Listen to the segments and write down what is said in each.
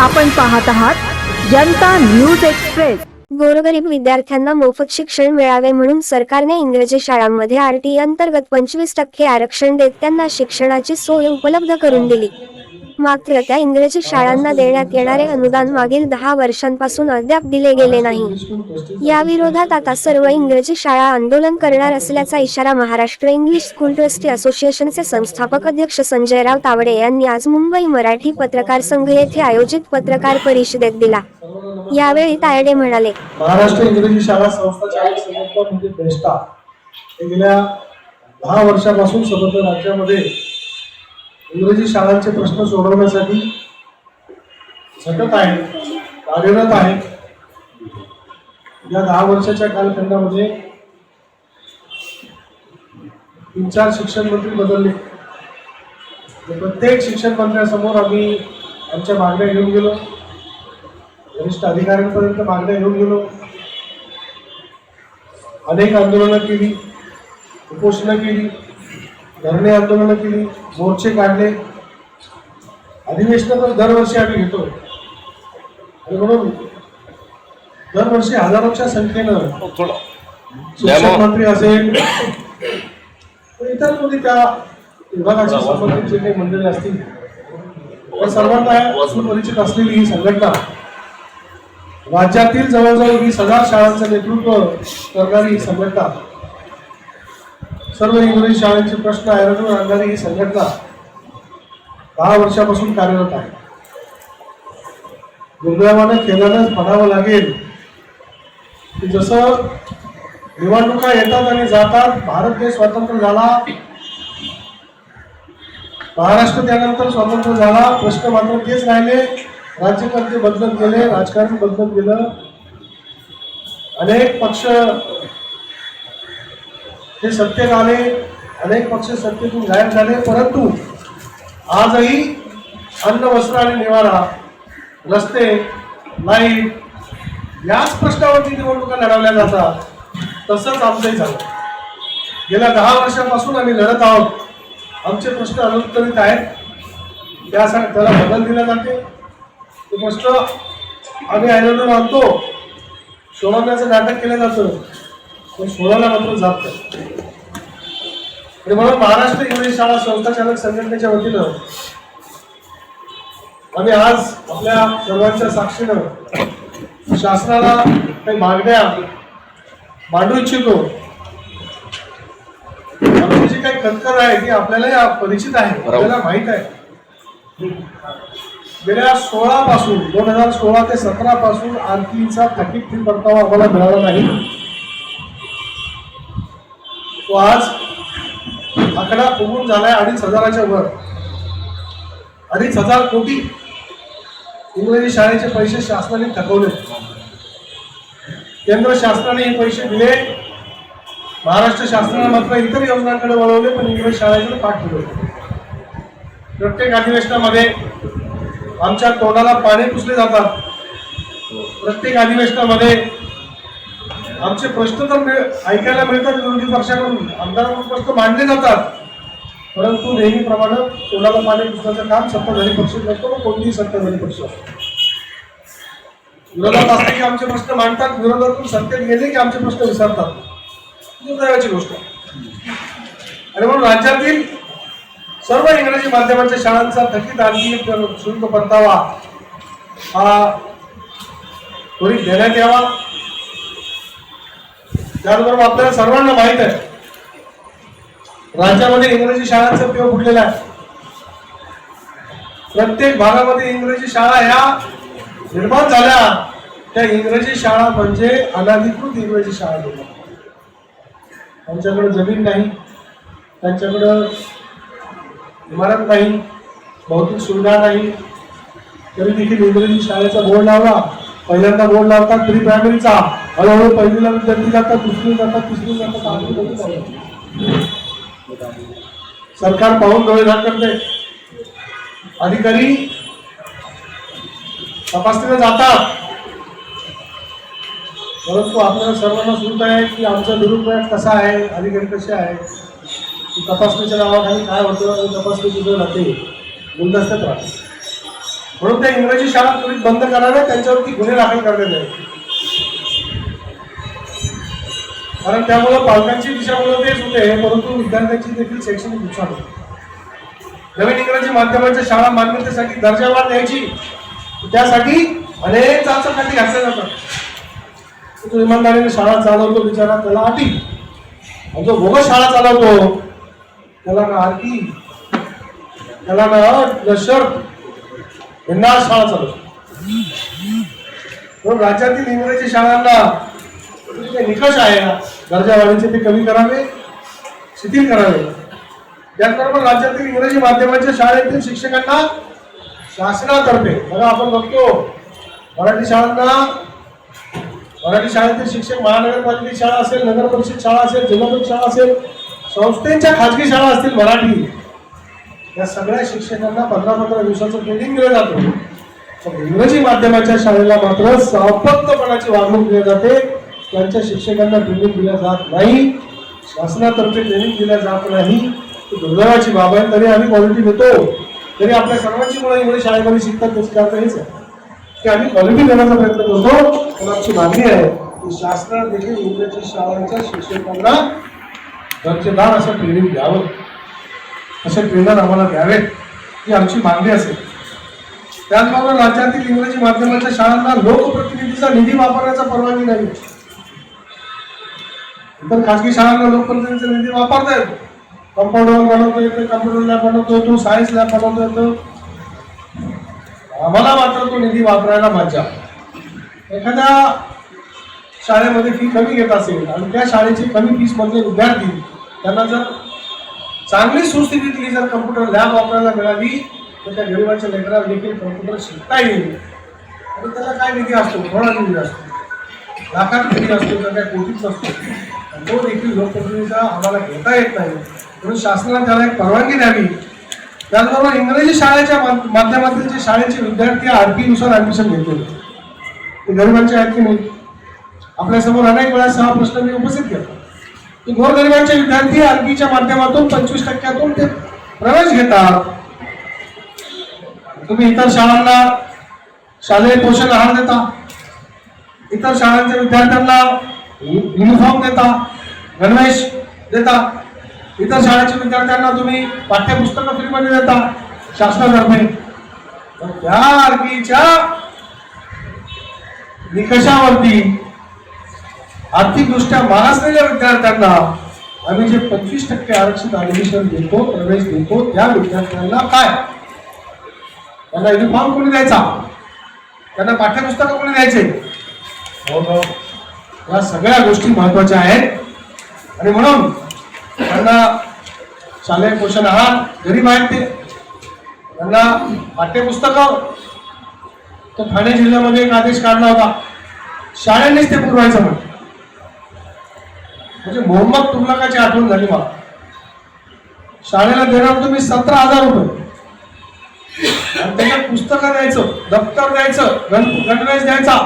आपण पाहत आहात जनता न्यूज एक्सप्रेस. गोरगरीब विद्यार्थ्यांना मोफत शिक्षण मिळावे म्हणून सरकारने इंग्रजी शाळांमध्ये आरटी अंतर्गत पंचवीस टक्के आरक्षण देत त्यांना शिक्षणाची सोय उपलब्ध करून दिली. मात्र त्या इंग्रजी शाळांना देण्यात येणारे अनुदान मागील दहा वर्षांपासून अद्याप दिले गेले नाही. या विरोधात आता सर्व इंग्रजी शाळा आंदोलन करणार असल्याचा इशारा महाराष्ट्र इंग्लिश स्कूल ट्रस्टी असोसिएशनचे संस्थापक अध्यक्ष संजयराव तावडे यांनी आज मुंबई मराठी पत्रकार संघ येथे आयोजित पत्रकार परिषदेत दिला. यावेळी तायडे म्हणाले महाराष्ट्र इंग्रजी शाळा संस्था म्हणजे बेस्टा गेल्या दहा वर्षापासून राज्यामध्ये इंग्रजी शाळांचे प्रश्न सोडवण्यासाठी झटत आहे कार्यरत आहे या दहा वर्षाच्या कालखंडामध्ये तीन चार शिक्षण मंत्री बदलले. तर प्रत्येक शिक्षण मंत्र्यासमोर आम्ही आमच्या मागण्या घेऊन गेलो. वरिष्ठ अधिकाऱ्यांपर्यंत मागण्या घेऊन गेलो. अनेक आंदोलनं केली उपोषणं केली. धरणे आंदोलनं केली मोर्चे काढले. अधिवेशन तर दरवर्षी आम्ही घेतो. आणि म्हणून दरवर्षी हजारोच्या संख्येनं शिक्षण मंत्री असेल. तर इतर कोणी त्या विभागाशी संबंधित जे काही मंडळी असतील त्या सर्वांना सुपरिचित असलेली ही संघटना राज्यातील जवळजवळ वीस हजार शाळांचं नेतृत्व करणारी ही संघटना सर्व इंग्रजी शाळांचे प्रश्न आयोजन आणणारी ही संघटना दहा वर्षापासून कार्यरत आहे. दुर्दैवानं केल्यानंच म्हणावं लागेल की जसं निवडणुका येतात आणि जातात भारत देश स्वतंत्र झाला महाराष्ट्र त्यानंतर स्वतंत्र झाला प्रश्न मात्र तेच राहिले. राज्यकर्ते बदलत गेले राजकारण बदलत गेलं. अनेक पक्ष हे सत्तेत आले अनेक पक्ष सत्तेतून गायब झाले परंतु आजही अन्न वस्त्र आणि निवारा रस्ते लाइट याच प्रश्नावरती निवडणुका लढवल्या जातात. तसंच आमचंही झालं. गेल्या दहा वर्षापासून आम्ही लढत आहोत. आमचे प्रश्न अनुत्तरित आहेत. त्यासाठी त्याला बदल दिला जाते. ते प्रश्न आम्ही आयलंडून आणतो सोडवण्याचं नाटक केलं जातं. पण सोडवल्या मात्र जात नाही. आणि म्हणून महाराष्ट्र इंग्रजी शाळा संस्था चालक संघटनेच्या वतीनं आम्ही आज आपल्या सर्वांच्या साक्षीनं शासनाला काही मागण्या मांडू इच्छितो. जी काही कणकर आहे ती आपल्याला परिचित आहे आपल्याला माहीत आहे. गेल्या सोळा पासून दोन हजार सोळा ते सतरा पासून आरतीचा थकीत परतावा आम्हाला मिळाला नाही. तो आज आकडा फुगून झालाय अडीच हजाराच्या वर. अडीच हजार कोटी इंग्रजी शाळेचे पैसे शासनाने थकवले. केंद्र शासनाने हे पैसे दिले. महाराष्ट्र शासनाने मात्र इतर योजनांकडे वळवले पण इंग्रजी शाळेकडे पाठ फिरवले प्रत्येक अधिवेशनामध्ये आमच्या तोंडाला पाणी पुसले जातात. प्रत्येक अधिवेशनामध्ये आमचे प्रश्न तर ऐकायला मिळतात विरोधी पक्षाकडून. आमदारांकडून प्रश्न मांडले जातात. परंतु नेहमीप्रमाणे कोणाला पाणी पुसण्याचं काम सत्ताधारी पक्ष करतो व कोणतीही सत्ताधारी पक्ष असतो विरोधात असले की आमचे प्रश्न मांडतात. विरोधातून सत्तेत गेले की आमचे प्रश्न विसरतात. दुर्दैवाची गोष्ट. आणि म्हणून राज्यातील सर्व इंग्रजी माध्यमांच्या शाळांचा थकीत आणखी शुल्क परतावा हा त्वरित देण्यात यावा. त्याचबरोबर आपल्याला सर्वांना माहीत आहे. राज्यामध्ये इंग्रजी शाळांचा उपयोग उठलेला आहे? प्रत्येक भागामध्ये इंग्रजी शाळा ह्या निर्माण झाल्या. त्या इंग्रजी शाळा म्हणजे अनाधिकृत इंग्रजी शाळा निर्माण त्यांच्याकडे जमीन नाही. त्यांच्याकडं इमारत नाही. भौतिक सुविधा नाही. तरी देखील इंग्रजी शाळेचा बोर्ड लावला. पहिल्यांदा बोर्ड लावतात प्री प्रायमरीचा हळूहळू पहिलीला विद्यार्थी जातात दुसरी जातात तिसरी जातात सरकार पाहून डोळे झाक करते. अधिकारी तपासणीला जातात. परंतु आपल्याला सर्वांना सुरू आहे की आमचा दुरुपयोग कसा आहे अधिकारी कसे आहे की तपासणीच्या नावाखाली काय होतं आणि तपासणी कुठे राहते गुलदस्त्यात राहते. म्हणून त्या इंग्रजी शाळा त्वरित बंद कराव्या त्यांच्यावरती गुन्हे दाखल करण्यात यावे कारण त्यामुळे पालकांची दिशाभूल तेच होते परंतु विद्यार्थ्यांची देखील शैक्षणिक नुकसान होते. नवीन इंग्रजी माध्यमाच्या शाळा मान्यतेसाठी दर्जावाढ द्यायची. त्यासाठी अनेक चाचपणी घातल्या जातात. तो इमानदारीने शाळा चालवतो बिचारा त्याला अटी आणि जो भोग शाळा चालवतो त्याला ना आरती त्याला ना अट शर्त यांना शाळा चालवतो. राज्यातील इंग्रजी शाळांना जे निकष आहे ना दर्जावाढीचे ते कमी करावे शिथिल करावे. त्याचबरोबर राज्यातील इंग्रजी माध्यमाच्या शाळेतील शिक्षकांना शासनातर्फे बघा आपण बघतो मराठी शाळांना मराठी शाळेतील शिक्षक महानगरपालिकेची शाळा असेल नगर परिषद शाळा असेल जिल्हा परिषद शाळा असेल संस्थेच्या खाजगी शाळा असतील मराठी या सगळ्या शिक्षकांना पंधरा पंधरा दिवसाचं ट्रेनिंग दिलं जातं. पण इंग्रजी माध्यमाच्या शाळेला मात्र सापत्तपणाची वागणूक दिली जाते. त्यांच्या शिक्षकांना ट्रेनिंग दिल्या जात नाही. शासनातर्फे ट्रेनिंग दिल्या जात नाही. दुर्दैवाची बाब आहे. तरी आम्ही क्वालिटी देतो. तरी आपल्या सर्वांची मुलं इंग्रजी शाळेमध्ये शिकतात त्याची कारण हेच आहे की आम्ही क्वालिटी देण्याचा प्रयत्न करतो. पण आमची मागणी आहे की शासनाने देखील इंग्रजी शाळांच्या शिक्षकांना दर्जेदार असं ट्रेनिंग द्यावं. असे ट्रेनर आम्हाला द्यावेत ही आमची मागणी असेल. त्याचबरोबर राज्यातील इंग्रजी माध्यमाच्या शाळांना लोकप्रतिनिधीचा निधी वापरण्याचा परवानगी नाही. इतर खाजगी शाळांना लोकप्रतिनिधीचा निधी वापरता येतो. कंपाऊंड वॉल बनवतो येतो कम्प्युटर लॅब बनवतो येतो सायन्स लॅब बनवतो येतो. आम्हाला मात्र तो निधी वापरायला मज्जा एखाद्या शाळेमध्ये फी कमी घेत असेल आणि त्या शाळेची कमी फीसमधले विद्यार्थी त्यांना जर चांगली सुस्थितीतली जर कम्प्युटर लॅब वापरायला मिळाली तर त्या गरिबाच्या लेकराला देखील कम्प्युटर शिकता येईल. आणि त्याला काय निधी असतो? थोडा निधी असतो. लाखात निधी असतो तर काय कोटीच असतो तो देखील लोकप्रतिनिधीचा आम्हाला घेता येत नाही. म्हणून शासनाने त्याला एक परवानगी द्यावी. त्याचबरोबर इंग्रजी शाळेच्या माध्यमातील जे शाळेचे विद्यार्थी आर पी नुसार ऍडमिशन घेतो ते गरिबांचे आहेत की नाही? आपल्यासमोर अनेक वेळा सहा प्रश्न मी उपस्थित केला. की गोरगरिबांचे विद्यार्थी आरपीच्या माध्यमातून पंचवीस टक्क्यातून ते प्रवेश घेतात. तुम्ही इतर शाळांना शालेय पोषण आहार देता. इतर शाळांच्या विद्यार्थ्यांना युनिफॉर्म देता गणवेश देता. इतर शाळेच्या विद्यार्थ्यांना तुम्ही पाठ्यपुस्तकं फ्रीमध्ये देता शासनातर्फे. तर त्या आरपीच्या निकषावरती आर्थिकदृष्ट्या मागासलेल्या विद्यार्थ्यांना आम्ही जे पंचवीस टक्के आरक्षित ऍडमिशन देतो प्रवेश देतो त्या विद्यार्थ्यांना काय? त्यांना युनिफॉर्म कोणी द्यायचा? त्यांना पाठ्यपुस्तकं कोणी द्यायचे? हो हो. या सगळ्या गोष्टी महत्त्वाच्या आहेत. आणि म्हणून त्यांना शालेय पोषण आहार गरीब आहेत ते त्यांना पाठ्यपुस्तकं तर ठाणे जिल्ह्यामध्ये एक आदेश काढला होता. शाळेनेच ते पुरवायचं म्हणून. म्हणजे मोहम्मद तुगलकाची आठवण झाली मला. शाळेला देणार तुम्ही सतरा हजार रुपये. आणि त्याच्यात पुस्तकं द्यायचं दप्तर द्यायचं गण गणवेश द्यायचा.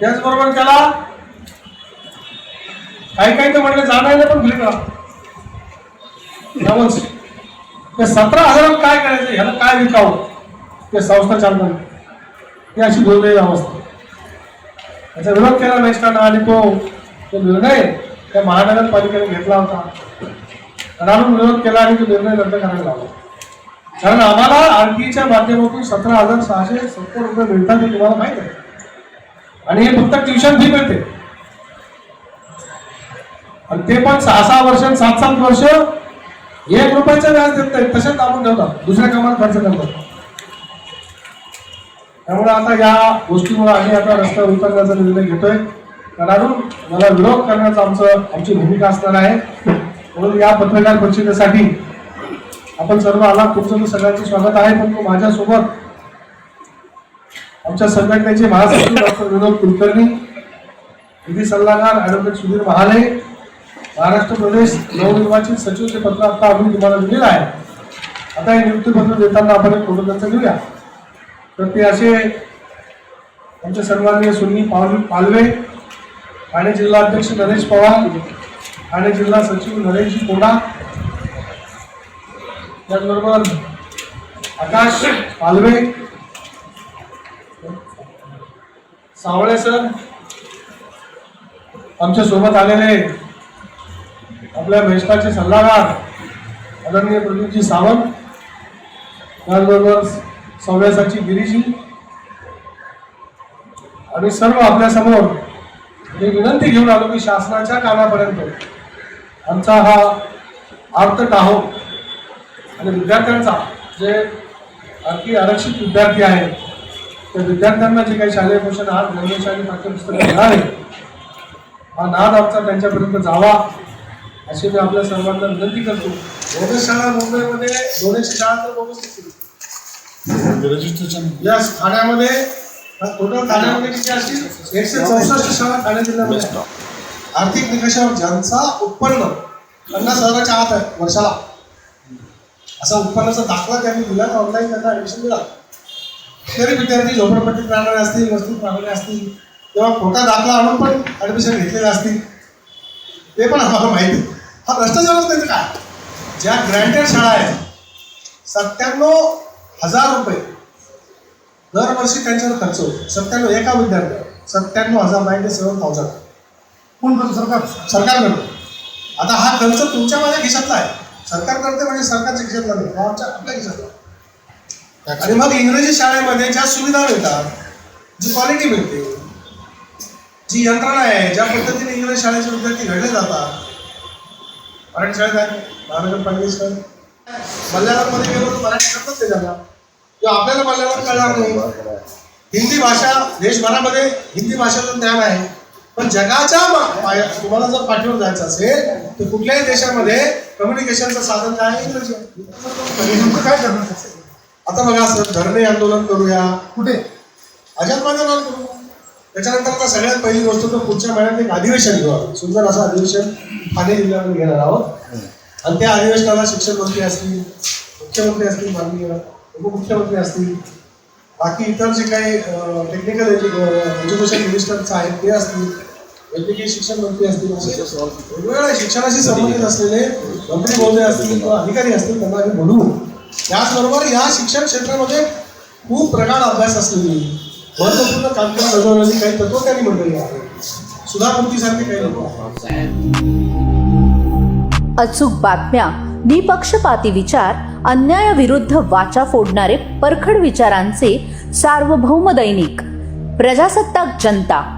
त्याचबरोबर त्याला काही काही तर म्हणलं जाणायला पण भेट नवस ते सतरा हजारात काय करायचं ह्याला काय विकावं? ते संस्था चालणार ही अशी दुर्दैवी अवस्था. त्याचा विरोध केला नाही आणि तो तो निर्णय त्या महानगरपालिकेने घेतला होता. राहून विरोध केला आणि तो निर्णय रद्द करायला लावला कारण आम्हाला आरटीच्या माध्यमातून सतरा हजार सहाशे सत्तर रुपये मिळतात हे तुम्हाला माहीत आहे. आणि हे फक्त ट्युशन फी मिळते. आणि ते पण सहा सहा वर्ष सात सात वर्ष एक रुपयाचं व्याज देत नाही तसेच आपण ठेवतात. दुसऱ्या कामाला खर्च करतात. त्यामुळे आता या गोष्टीमुळे आम्ही आता रस्त्यावर उतरण्याचा निर्णय घेतोय. कारण मला विरोध करण्याचं आमचं आमची भूमिका असणार आहे. म्हणून या पत्रकार परिषदेसाठी आपण सर्व आला तुमचं सगळ्यांचं स्वागत आहे. पण माझ्यासोबत आमच्या संघटनेचे महासचिव डॉक्टर विनोद कुलकर्णी विधी सल्लागार ॲडव्होकेट सुधीर महाले महाराष्ट्र प्रदेश नवनिर्वाचित सचिवचे पत्र आता आम्ही तुम्हाला दिलेलं आहे. आता हे नियुक्तीपत्र देताना आपण एक फोटो त्यांचा घेऊया. तर ते असे आमचे सन्माननीय सुन्नी पाल पालवे ठाणे जिल्हा अध्यक्ष नरेश पवार ठाणे जिल्हा सचिव नरेश कोडा त्याचबरोबर आकाश पालवे सावळे सर आमच्यासोबत आलेले आपल्या बेस्टाचे सल्लागार आदरणीय प्रदीपजी सावंत त्याचबरोबर सव्यासाची गिरीजी आणि सर्व आपल्यासमोर हे मी विनंती घेऊन आलो की शासनाच्या कानापर्यंत आमचा हा आर्त टाहो आणि विद्यार्थ्यांचा जे आणखी आरक्षित विद्यार्थी आहेत त्या विद्यार्थ्यांना जे काही शालेय पोषण आहार गणवेश आणि पाठ्यपुस्तकं मिळाले हा नाद आमचा त्यांच्यापर्यंत जावा अशी मी आपल्या सर्वांना विनंती करतो. बोगस शाळा मुंबईमध्ये दोनशे शाळा तर. रजिस्ट्रेशन यस ठाण्यामध्ये टोटल ठाण्यामध्ये किती असतील? एकशे चौसष्ट शाळा ठाणे जिल्ह्यामध्ये. आर्थिक निकषावर ज्यांचा उत्पन्न पन्नास हजाराच्या आत आहे वर्षाला. असा उत्पन्नाचा दाखला त्यांनी दिला ऑनलाईन त्यांना ऍडमिशन दिला तरी विद्यार्थी झोपडपट्टीत राहणारे असतील वस्तीत राहणारे असतील किंवा खोटा दाखला आणून पण ॲडमिशन घेतलेले असतील ते पण आम्हाला माहिती. हा भ्रष्टाचारच नाही तर काय ज्या ग्रँटेड शाळा आहेत सत्त्याण्णव हजार रुपये दरवर्षी त्यांच्यावर खर्च होतो. सत्त्याण्णव एका विद्यार्थ्यावर सत्त्याण्णव हजार नाईन्टी सेवन थाउजंड कोण करतो? सरकार. सरकार करतो. आता हा खर्च तुमच्या माझ्या खिशातला आहे. सरकार करते म्हणजे सरकारच्या खिशातला नाही आमच्या आपल्या खिशातला. आणि मग इंग्रजी शाळेमध्ये ज्या सुविधा मिळतात जी क्वालिटी मिळते जी यंत्रणा आहे ज्या पद्धतीने इंग्रजी शाळेचे विद्यार्थी घडले जातात. मराठी शाळेत आहे महानगरपालिका शाळेत मल्याळममध्ये गेलो तर मराठी करतात नाही त्यांना किंवा आपल्याला मल्याळम कळणार नाही. हिंदी भाषा देशभरामध्ये हिंदी भाषेचं ज्ञान आहे. पण जगाच्या पाया- तुम्हाला जर पाठीवर जायचं असेल तर कुठल्याही देशामध्ये कम्युनिकेशनचं साधन काय आहे? इंग्रजी. काय करणार? आता बघा सर धरणे आंदोलन करूया. कुठे? आझाद मैदानावर करू. त्याच्यानंतर आता सगळ्यात पहिली गोष्ट तर पुढच्या महिन्यात एक अधिवेशन घेऊ आपण. सुंदर असं अधिवेशन ठाणे जिल्ह्यामध्ये घेणार आहोत. आणि त्या अधिवेशनाला शिक्षण मंत्री असतील मुख्यमंत्री असतील माननीय उपमुख्यमंत्री असतील. बाकी इतर जे काही टेक्निकल एज्युकेशन मिनिस्टरचं आहेत ते असतील. वैद्यकीय शिक्षण मंत्री असतील असे वेगवेगळ्या शिक्षणाशी संबंधित असलेले मंत्री महोदय असतील किंवा अधिकारी असतील त्यांना आम्ही म्हणू त्याचबरोबर या शिक्षण क्षेत्रामध्ये खूप प्रगाढ अभ्यास असलेली महत्त्वपूर्ण कामगिरी बजावलेली काही तत्व त्यांनी मंडळी आहेत. सुधाकृतीसारखे काही लोक अचूक बातम्या निपक्षपाती विचार अन्यायाविरुद्ध वाचा फोडणारे परखड विचारांचे सार्वभौम दैनिक प्रजासत्ताक जनता.